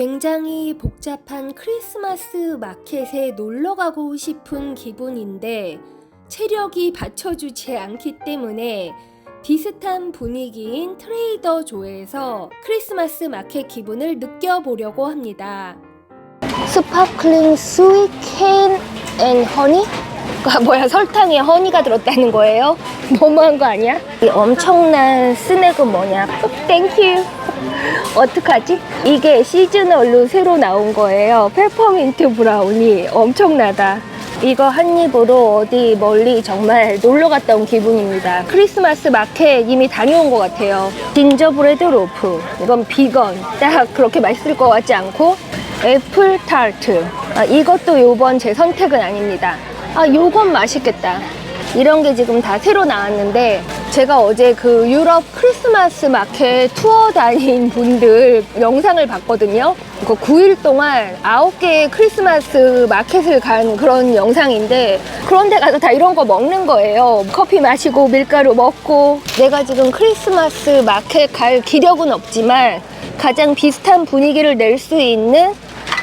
굉장히 복잡한 크리스마스 마켓에 놀러 가고 싶은 기분인데 체력이 받쳐주지 않기 때문에 비슷한 분위기인 트레이더 조에서 크리스마스 마켓 기분을 느껴보려고 합니다. 스파클링 스윗 캔앤 허니? 아, 뭐야 설탕에 허니가 들었다는 거예요? 너무한 거 아니야? 이 엄청난 스낵은 뭐냐? 땡큐. 어떡하지? 이게 시즈널로 새로 나온 거예요. 페퍼민트 브라우니 엄청나다. 이거 한 입으로 어디 멀리 정말 놀러 갔다 온 기분입니다. 크리스마스 마켓 이미 다녀온 것 같아요. 진저브레드 로프. 이건 비건. 딱 그렇게 맛있을 것 같지 않고 애플 타르트. 아, 이것도 요번 제 선택은 아닙니다. 아, 요건 맛있겠다. 이런 게 지금 다 새로 나왔는데 제가 어제 그 유럽 크리스마스 마켓 투어 다닌 분들 영상을 봤거든요. 그 9일 동안 9개의 크리스마스 마켓을 간 그런 영상인데 그런 데 가서 다 이런 거 먹는 거예요. 커피 마시고 밀가루 먹고 내가 지금 크리스마스 마켓 갈 기력은 없지만 가장 비슷한 분위기를 낼 수 있는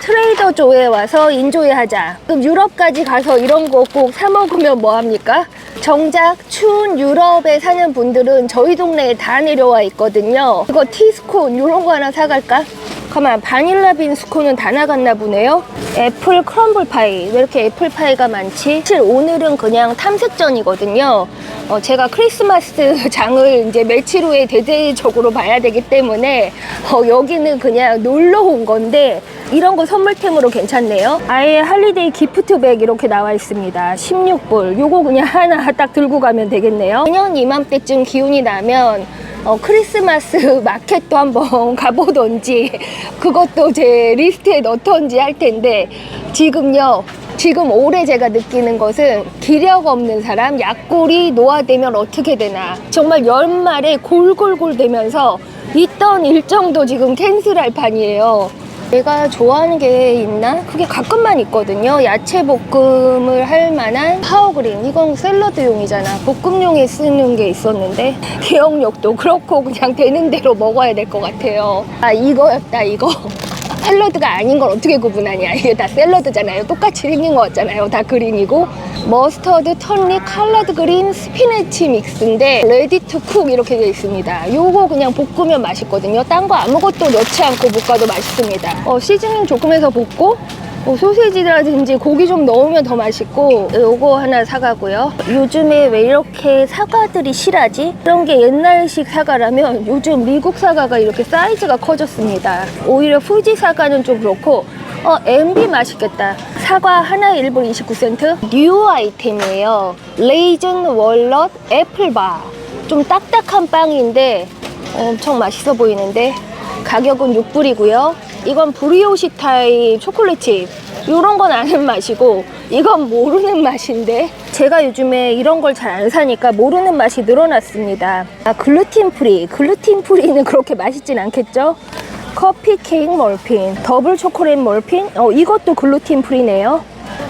트레이더 조에 와서 인조이 하자. 그럼 유럽까지 가서 이런 거 꼭 사 먹으면 뭐 합니까? 정작 추운 유럽에 사는 분들은 저희 동네에 다 내려와 있거든요. 이거 티스콘 이런 거 하나 사갈까? 가만 바닐라 빈 스콘은 다 나갔나 보네요. 애플 크럼블 파이 왜 이렇게 애플 파이가 많지? 사실 오늘은 그냥 탐색전이거든요. 어, 제가 크리스마스 장을 이제 며칠 후에 대대적으로 봐야 되기 때문에 어, 여기는 그냥 놀러 온 건데 이런 거 선물템으로 괜찮네요. 아예 할리데이 기프트백 이렇게 나와 있습니다. 16불. 요거 그냥 하나 딱 들고 가면 되겠네요. 내년 이맘때쯤 기운이 나면 어, 크리스마스 마켓도 한번 가보던지 그것도 제 리스트에 넣던지 할 텐데 지금요. 지금 올해 제가 느끼는 것은 기력 없는 사람 약골이 노화되면 어떻게 되나. 정말 연말에 골골골 되면서 있던 일정도 지금 캔슬할 판이에요 내가 좋아하는 게 있나? 그게 가끔만 있거든요. 야채 볶음을 할 만한 파워그린. 이건 샐러드용이잖아. 볶음용에 쓰는 게 있었는데 기억력도 그렇고 그냥 되는 대로 먹어야 될 것 같아요. 아 이거였다 이거. 샐러드가 아닌 걸 어떻게 구분하냐. 이게 다 샐러드잖아요. 똑같이 생긴 거 같잖아요. 다 그린이고. 머스터드, 턴리, 칼라드 그린, 스피네치 믹스인데 레디 투쿡 이렇게 되어 있습니다. 요거 그냥 볶으면 맛있거든요. 딴 거 아무것도 넣지 않고 볶아도 맛있습니다. 어, 시즈닝 조금 해서 볶고 어, 소세지라든지 고기 좀 넣으면 더 맛있고 요거 하나 사가고요. 요즘에 왜 이렇게 사과들이 실하지? 그런 게 옛날식 사과라면 요즘 미국 사과가 이렇게 사이즈가 커졌습니다. 오히려 fuji 사과는 좀 그렇고 어, MB 맛있겠다. 사과 하나 1불 29센트. 뉴 아이템이에요. 레이즌 월넛 애플바. 좀 딱딱한 빵인데 엄청 맛있어 보이는데 가격은 6불이고요. 이건 브리오시 타입 초콜릿 칩. 이런 건 아는 맛이고 이건 모르는 맛인데 제가 요즘에 이런 걸 잘 안 사니까 모르는 맛이 늘어났습니다. 아, 글루틴 프리. 글루틴 프리는 그렇게 맛있진 않겠죠? 커피 케이크 멀핀, 더블 초콜릿 멀핀. 어, 이것도 글루틴 프리네요.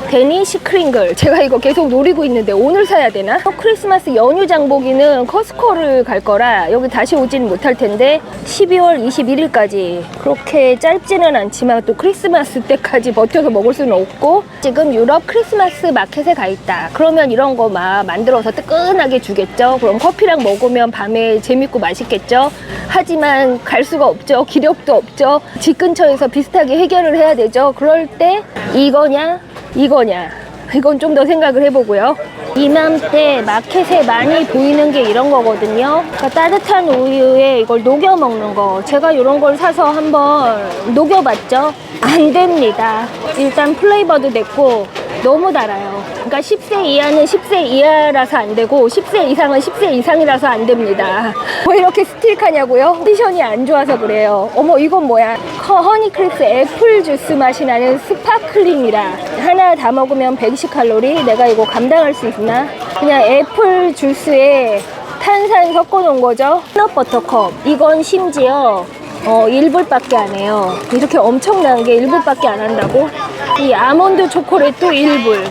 데니시 크링글. 제가 이거 계속 노리고 있는데 오늘 사야 되나? 어, 크리스마스 연휴 장보기는 커스코를 갈 거라 여기 다시 오지는 못할 텐데 12월 21일까지 그렇게 짧지는 않지만 또 크리스마스 때까지 버텨서 먹을 수는 없고 지금 유럽 크리스마스 마켓에 가 있다. 그러면 이런 거 막 만들어서 뜨끈하게 주겠죠. 그럼 커피랑 먹으면 밤에 재밌고 맛있겠죠. 하지만 갈 수가 없죠. 기력도 없죠. 집 근처에서 비슷하게 해결을 해야 되죠. 그럴 때 이거냐 이거냐? 이건 좀 더 생각을 해보고요. 이맘때 마켓에 많이 보이는 게 이런 거거든요. 그러니까 따뜻한 우유에 이걸 녹여 먹는 거. 제가 이런 걸 사서 한번 녹여봤죠? 안 됩니다. 일단 플레이버도 됐고 너무 달아요. 그러니까 10세 이하는 10세 이하라서 안 되고 10세 이상은 10세 이상이라서 안 됩니다. 왜 이렇게 스틸하냐고요? 컨디션이 안 좋아서 그래요. 어머 이건 뭐야? 커 허니크리스 애플 주스 맛이 나는 스파클링이라 하나 다 먹으면 120칼로리? 내가 이거 감당할 수 있나? 그냥 애플 주스에 탄산 섞어 놓은 거죠? 피넛버터컵 이건 심지어 어, 1불밖에 안 해요. 이렇게 엄청난 게 1불밖에 안 한다고? 이 아몬드 초콜릿도 1불.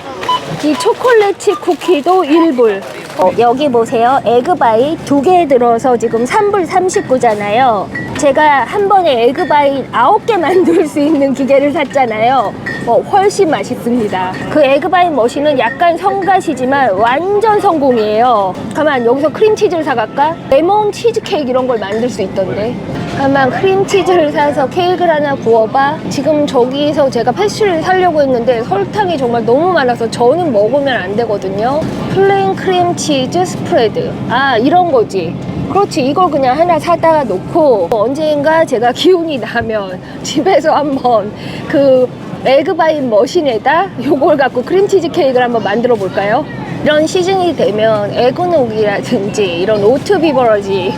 이 초콜릿 칩 쿠키도 1불. 어, 여기 보세요. 에그바이 두 개 들어서 지금 3불 39잖아요. 제가 한 번에 에그바이 9개 만들 수 있는 기계를 샀잖아요. 어, 훨씬 맛있습니다. 그 에그바이 머신은 약간 성가시지만 완전 성공이에요. 가만 여기서 크림치즈를 사갈까? 레몬 치즈케이크 이런 걸 만들 수 있던데. 가만 크림치즈를 사서 케이크를 하나 구워봐. 지금 저기서 제가 패스트리를 사려고 했는데 설탕이 정말 너무 많아서 저는 먹으면 안 되거든요. 플레인 크림치즈 스프레드. 아 이런 거지. 그렇지 이걸 그냥 하나 사다가 놓고 언젠가 제가 기운이 나면 집에서 한번 그 에그바인 머신에다 요걸 갖고 크림치즈 케이크를 한번 만들어 볼까요? 이런 시즌이 되면 에그녹이라든지 이런 오트 비버러지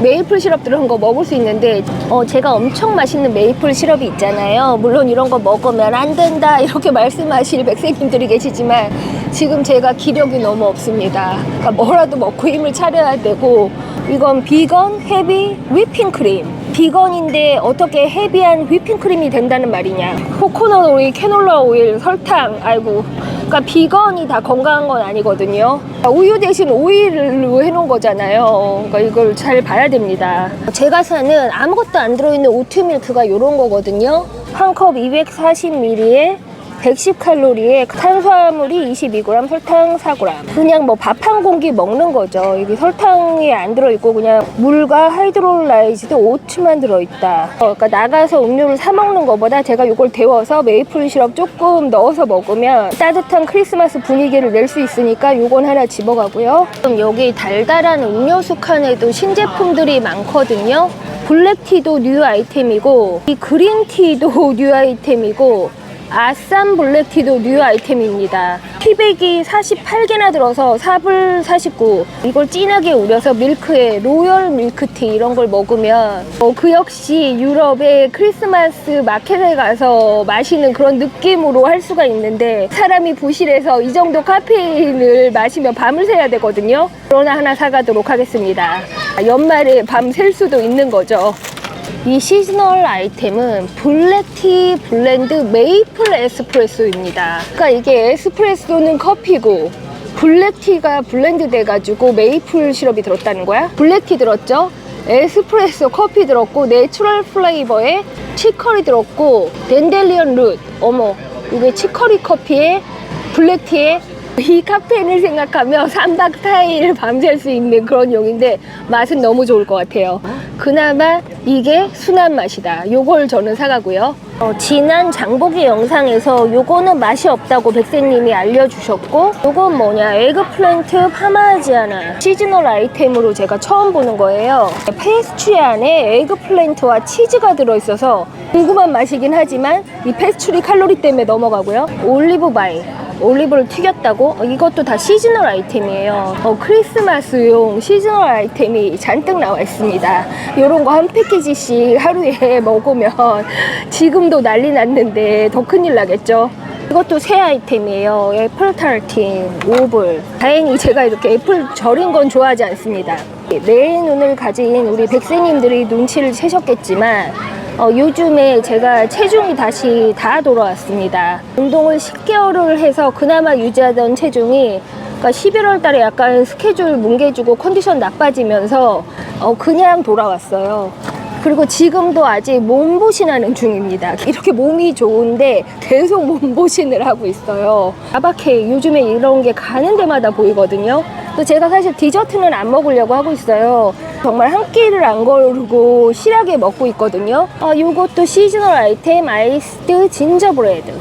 메이플 시럽 들어간 거 먹을 수 있는데 어, 제가 엄청 맛있는 메이플 시럽이 있잖아요. 물론 이런 거 먹으면 안 된다 이렇게 말씀하실 백세님들이 계시지만 지금 제가 기력이 너무 없습니다. 그러니까 뭐라도 먹고 힘을 차려야 되고 이건 비건 헤비 whipping 비건인데 어떻게 헤비한 whipping 된다는 말이냐? 코코넛 오일, 캐놀라 오일, 설탕, 아이고. 그러니까 비건이 다 건강한 건 아니거든요. 우유 대신 오일로 해놓은 거잖아요. 그러니까 이걸 잘 봐야 됩니다. 제가 사는 아무것도 안 들어있는 오트밀크가 이런 거거든요. 한 컵 240ml에 110칼로리에 탄수화물이 22g, 설탕 4g. 그냥 뭐 밥 한 공기 먹는 거죠. 이게 설탕이 안 들어있고 그냥 물과 하이드롤라이즈드 오트만 들어있다. 어, 그러니까 나가서 음료를 사 먹는 것보다 제가 이걸 데워서 메이플 시럽 조금 넣어서 먹으면 따뜻한 크리스마스 분위기를 낼 수 있으니까 이건 하나 집어가고요. 그럼 여기 달달한 음료수 칸에도 신제품들이 많거든요. 블랙티도 뉴 아이템이고 이 그린티도 뉴 아이템이고 아쌈 블랙티도 뉴 아이템입니다. 티백이 48개나 들어서 4불 49. 이걸 진하게 우려서 밀크에 로열 밀크티 이런 걸 먹으면 어, 그 역시 유럽의 크리스마스 마켓에 가서 마시는 그런 느낌으로 할 수가 있는데 사람이 부실해서 이 정도 카페인을 마시면 밤을 새야 되거든요. 그러나 하나 사가도록 하겠습니다. 연말에 밤 셀 수도 있는 거죠. 이 시즈널 아이템은 블랙티 블렌드 메이플 에스프레소입니다. 그러니까 이게 에스프레소는 커피고 블랙티가 블렌드 돼가지고 메이플 시럽이 들었다는 거야? 블랙티 들었죠? 에스프레소 커피 들었고 내추럴 플레이버에 치커리 들었고 덴델리언 룻 어머 이게 치커리 커피에 블랙티에 이 카페인을 생각하면 3박 4일 밤샐 수 있는 그런 용인데 맛은 너무 좋을 것 같아요. 그나마 이게 순한 맛이다. 요걸 저는 사가고요. 어, 지난 장보기 영상에서 요거는 맛이 없다고 백세님이 알려주셨고 요건 뭐냐 에그플랜트 파마지아나 시즈널 아이템으로 제가 처음 보는 거예요. 페스츄리 안에 에그플랜트와 치즈가 들어있어서 궁금한 맛이긴 하지만 이 페스츄리 칼로리 때문에 넘어가고요. 올리브 바이 올리브를 튀겼다고? 어, 이것도 다 시즈널 아이템이에요. 어, 크리스마스용 시즈널 아이템이 잔뜩 나와 있습니다. 요런 거 한 패키지씩 하루에 먹으면 지금도 난리 났는데 더 큰일 나겠죠? 이것도 새 아이템이에요. 애플 타르틴 5불. 다행히 제가 이렇게 애플 절인 건 좋아하지 않습니다. 내 눈을 가진 우리 백세님들이 눈치를 채셨겠지만 어, 요즘에 제가 체중이 다시 다 돌아왔습니다. 운동을 10개월을 해서 그나마 유지하던 체중이 그러니까 11월 달에 약간 스케줄 뭉개지고 컨디션 나빠지면서 어, 그냥 돌아왔어요. 그리고 지금도 아직 몸보신하는 중입니다. 이렇게 몸이 좋은데 계속 몸보신을 하고 있어요. 아바케 요즘에 이런 게 가는 데마다 보이거든요. 또 제가 사실 디저트는 안 먹으려고 하고 있어요. 정말 한 끼를 안 거르고 실하게 먹고 있거든요. 아, 요것도 시즈널 아이템 아이스드 진저브레드.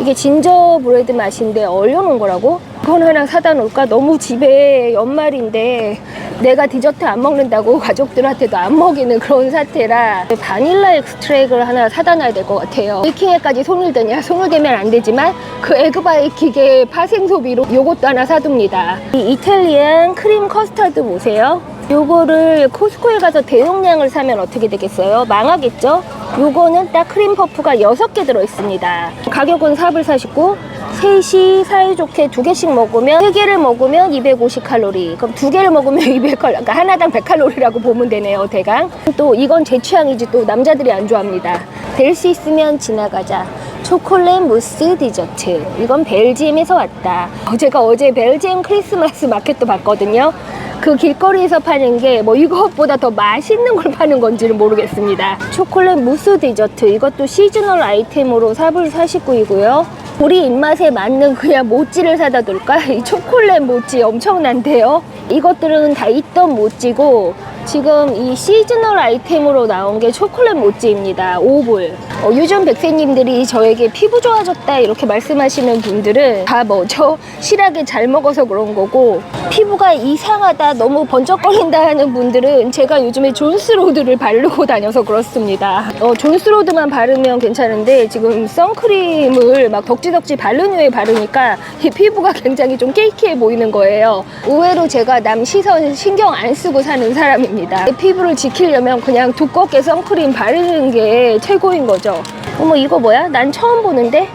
이게 진저브레드 맛인데 얼려놓은 거라고? 그건 하나 사다 놓을까? 너무 집에 연말인데 내가 디저트 안 먹는다고 가족들한테도 안 먹이는 그런 사태라 바닐라 엑스트랙을 하나 사다 놔야 될 것 같아요. 베이킹에까지 손을 대냐? 손을 대면 안 되지만 그 에그바이킥의 파생 소비로 요것도 하나 사둡니다. 이 이탈리안 크림 커스터드 보세요. 요거를 코스코에 가서 대용량을 사면 어떻게 되겠어요? 망하겠죠? 요거는 딱 크림 퍼프가 6개 들어있습니다. 가격은 4불 49. 셋이 사이좋게 두 개씩 먹으면 세 개를 먹으면 250칼로리. 그럼 두 개를 먹으면 200칼로리. 그러니까 하나당 100칼로리라고 보면 되네요, 대강. 또 이건 제 취향이지 또 남자들이 안 좋아합니다. 될 수 있으면 지나가자. 초콜릿 무스 디저트. 이건 벨지움에서 왔다. 어, 제가 어제 벨지움 크리스마스 마켓도 봤거든요. 그 길거리에서 파는 게 뭐 이것보다 더 맛있는 걸 파는 건지는 모르겠습니다. 초콜릿 무스 디저트. 이것도 시즈널 아이템으로 4불 49이고요. 우리 입맛에 맞는 그냥 모찌를 사다 둘까? 이 초콜릿 모찌 엄청난데요? 이것들은 다 있던 모찌고 지금 이 시즈널 아이템으로 나온 게 초콜릿 모찌입니다. 5불. 어, 요즘 백세님들이 저에게 피부 좋아졌다 이렇게 말씀하시는 분들은 다 뭐죠? 실하게 잘 먹어서 그런 거고 피부가 이상하다 너무 번쩍거린다 하는 분들은 제가 요즘에 존스로드를 바르고 다녀서 그렇습니다. 어, 존스로드만 바르면 괜찮은데 지금 선크림을 막 덕지덕지 바른 후에 바르니까 이 피부가 굉장히 좀 케이키해 보이는 거예요. 의외로 제가 남 시선 신경 안 쓰고 사는 사람입니다. 내 피부를 지키려면 그냥 두껍게 선크림 바르는 게 최고인 거죠. 어머 이거 뭐야? 난 처음 보는데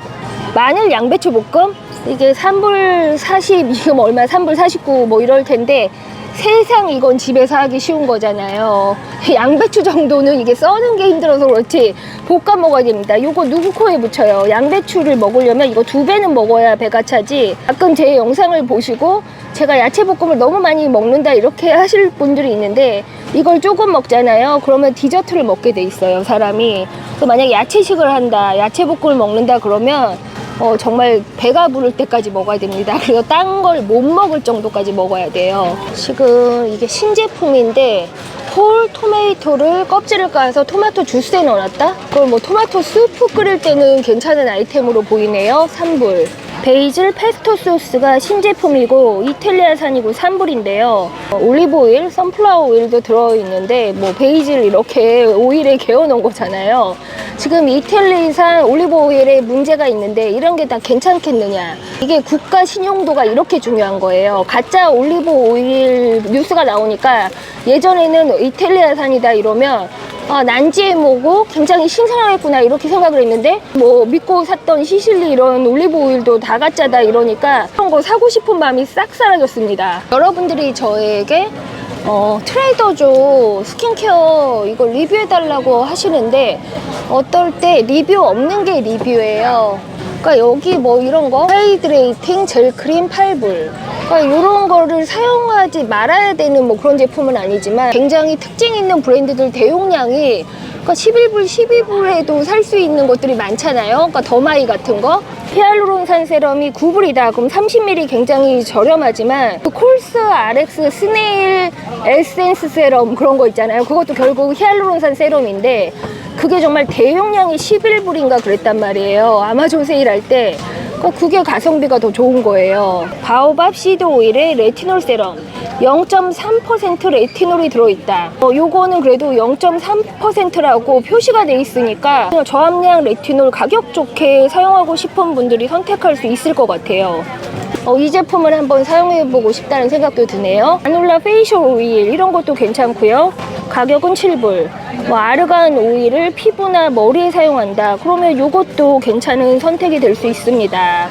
마늘 양배추 볶음 이게 3불 40 지금 얼마 3불 49 뭐 이럴 텐데 세상 이건 집에서 하기 쉬운 거잖아요. 양배추 정도는 이게 써는 게 힘들어서 그렇지 볶아 먹어야 됩니다. 요거 누구 코에 묻혀요? 양배추를 먹으려면 이거 두 배는 먹어야 배가 차지. 가끔 제 영상을 보시고 제가 야채 볶음을 너무 많이 먹는다 이렇게 하실 분들이 있는데 이걸 조금 먹잖아요. 그러면 디저트를 먹게 돼 있어요 사람이. 그 만약 야채식을 한다 야채 볶음을 먹는다 그러면 어, 정말 배가 부를 때까지 먹어야 됩니다. 그리고 딴 걸 못 먹을 정도까지 먹어야 돼요. 지금 이게 신제품인데 홀 토마토를 껍질을 까서 토마토 주스에 넣어놨다? 그걸 뭐 토마토 스프 끓일 때는 괜찮은 아이템으로 보이네요. 3불. 베이즐 페스토 소스가 신제품이고 이탈리아산이고 3불인데요. 올리브 오일, 선플라워 오일도 들어있는데 뭐 베이즐 이렇게 오일에 개어 놓은 거잖아요. 지금 이탈리아산 올리브 오일에 문제가 있는데 이런 게 다 괜찮겠느냐. 이게 국가 신용도가 이렇게 중요한 거예요. 가짜 올리브 오일 뉴스가 나오니까 예전에는 이탈리아산이다 이러면 아, 난지에모고 굉장히 신선하겠구나 이렇게 생각을 했는데 뭐 믿고 샀던 시실리 이런 올리브 오일도 다 가짜다 이러니까 그런 거 사고 싶은 마음이 싹 사라졌습니다. 여러분들이 저에게 어, 트레이더조 스킨케어 이거 리뷰해달라고 하시는데 어떨 때 리뷰 없는 게 리뷰예요. 그러니까 여기 뭐 이런 거 하이드레이팅 젤 크림 8불 그러니까 이런 거를 사용하지 말아야 되는 뭐 그런 제품은 아니지만 굉장히 특징 있는 브랜드들 대용량이 그러니까 11불, 12불에도 살 수 있는 것들이 많잖아요. 그러니까 더마이 같은 거. 히알루론산 세럼이 9불이다. 그럼 30ml 굉장히 저렴하지만 그 콜스 RX 스네일 에센스 세럼 그런 거 있잖아요. 그것도 결국 히알루론산 세럼인데 그게 정말 대용량이 11불인가 그랬단 말이에요. 아마존 세일할 때. 그 그게 가성비가 더 좋은 거예요. 바오밥 시드 오일에 레티놀 세럼 0.3% 레티놀이 들어있다. 어, 요거는 그래도 0.3%라고 표시가 돼 있으니까 저함량 레티놀 가격 좋게 사용하고 싶은 분들이 선택할 수 있을 것 같아요. 어, 이 제품을 한번 사용해보고 싶다는 생각도 드네요. 아놀라 페이셜 오일 이런 것도 괜찮고요. 가격은 7불. 뭐 아르간 오일을 피부나 머리에 사용한다. 그러면 이것도 괜찮은 선택이 될 수 있습니다.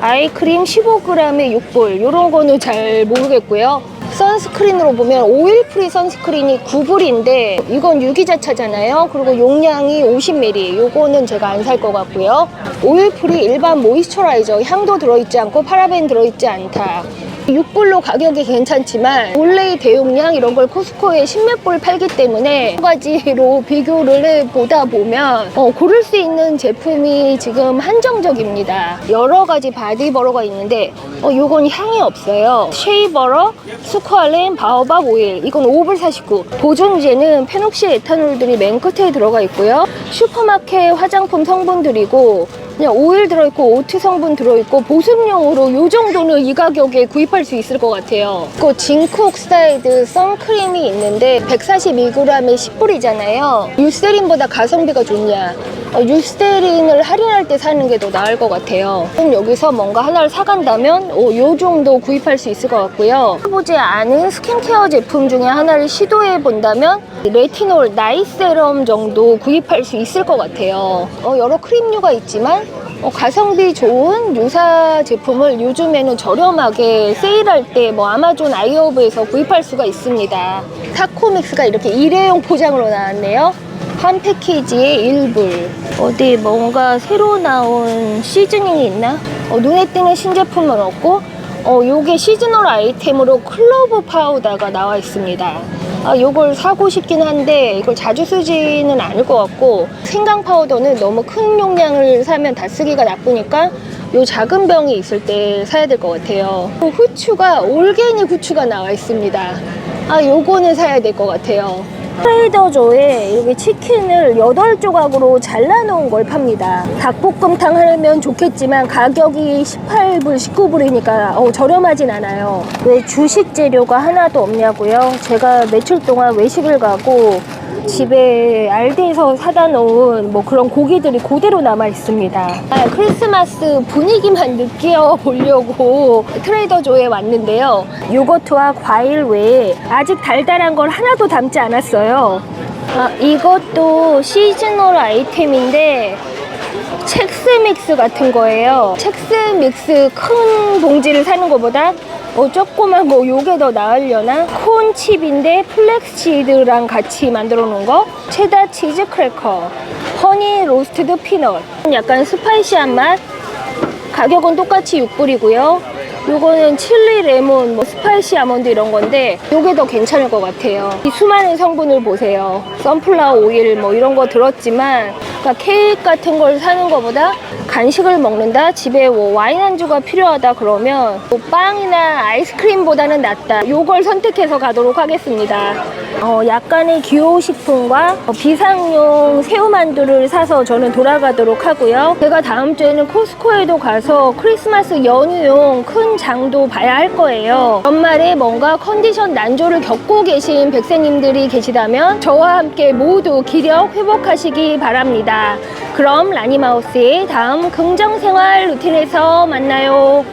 아이크림 15g에 6불. 이런 거는 잘 모르겠고요. 선스크린으로 보면 오일 프리 선스크린이 9불인데 이건 유기자차잖아요. 그리고 용량이 50ml. 요거는 제가 안 살 것 같고요. 오일 프리 일반 모이스처라이저 향도 들어있지 않고 파라벤 들어있지 않다. 6불로 가격이 괜찮지만 원래 대용량 이런 걸 코스코에 10몇 불 팔기 때문에 두 가지로 비교를 해 보다 보면 어, 고를 수 있는 제품이 지금 한정적입니다. 여러 가지 바디버러가 있는데 어, 요건 향이 없어요. 쉐이버러, 스쿠알렌, 바오밥 오일 이건 5불 49 보존제는 페녹시 에탄올들이 맨 끝에 들어가 있고요. 슈퍼마켓 화장품 성분들이고 그냥 오일 들어있고 오트 성분 들어있고 보습용으로 요 정도는 이 가격에 구입할 수 있을 것 같아요. 그 징크 옥사이드 선크림이 있는데 142g에 10불이잖아요. 유세린보다 가성비가 좋냐? 어, 유세린을 할인할 때 사는 게 더 나을 것 같아요. 그럼 여기서 뭔가 하나를 사간다면 어, 요 정도 구입할 수 있을 것 같고요. 해보지 않은 스킨케어 제품 중에 하나를 시도해 본다면 레티놀 나이세럼 정도 구입할 수 있을 것 같아요. 어, 여러 크림류가 있지만 어, 가성비 좋은 유사 제품을 요즘에는 저렴하게 세일할 때 뭐 아마존 아이허브에서 구입할 수가 있습니다. 타코믹스가 이렇게 일회용 포장으로 나왔네요. 한 패키지에 1불. 어디 뭔가 새로 나온 시즈닝이 있나? 어, 눈에 띄는 신제품은 없고, 어, 요게 시즈널 아이템으로 클로브 파우더가 나와 있습니다. 아, 요걸 사고 싶긴 한데 이걸 자주 쓰지는 않을 것 같고 생강 파우더는 너무 큰 용량을 사면 다 쓰기가 나쁘니까 요 작은 병이 있을 때 사야 될 것 같아요. 또 후추가 올게닉 후추가 나와 있습니다. 아, 요거는 사야 될 것 같아요. 트레이더조에 이렇게 치킨을 8조각으로 잘라놓은 걸 팝니다. 닭볶음탕 하면 좋겠지만 가격이 18불, 19불이니까 어, 저렴하진 않아요. 왜 주식 재료가 하나도 없냐고요? 제가 며칠 동안 외식을 가고 집에 알디에서 사다 놓은 뭐 그런 고기들이 그대로 남아 있습니다. 아, 크리스마스 분위기만 느껴 보려고 트레이더조에 왔는데요. 요거트와 과일 외에 아직 달달한 걸 하나도 담지 않았어요. 아, 이것도 시즈널 아이템인데 첵스 믹스 같은 거예요. 첵스 믹스 큰 봉지를 사는 것보다 어, 조그만 거 요게 더 나으려나? 콘칩인데 플렉스치드랑 같이 만들어 놓은 거. 체다 치즈 크래커. 허니 로스트드 피넛. 약간 스파이시한 맛. 가격은 똑같이 6불이고요. 요거는 칠리 레몬, 뭐 스파이시 아몬드 이런 건데 요게 더 괜찮을 것 같아요. 이 수많은 성분을 보세요. 선플라워 오일 뭐 이런 거 들었지만 그러니까 케이크 같은 걸 사는 것보다 간식을 먹는다 집에 뭐 와인 안주가 필요하다 그러면 뭐 빵이나 아이스크림보다는 낫다. 요걸 선택해서 가도록 하겠습니다. 어, 약간의 기호식품과 어, 비상용 새우만두를 사서 저는 돌아가도록 하고요. 제가 다음 주에는 코스코에도 가서 크리스마스 연휴용 큰 장도 봐야 할 거예요. 연말에 뭔가 컨디션 난조를 겪고 계신 백세님들이 계시다면 저와 함께 모두 기력 회복하시기 바랍니다. 그럼 라니마우스의 다음 긍정생활 루틴에서 만나요.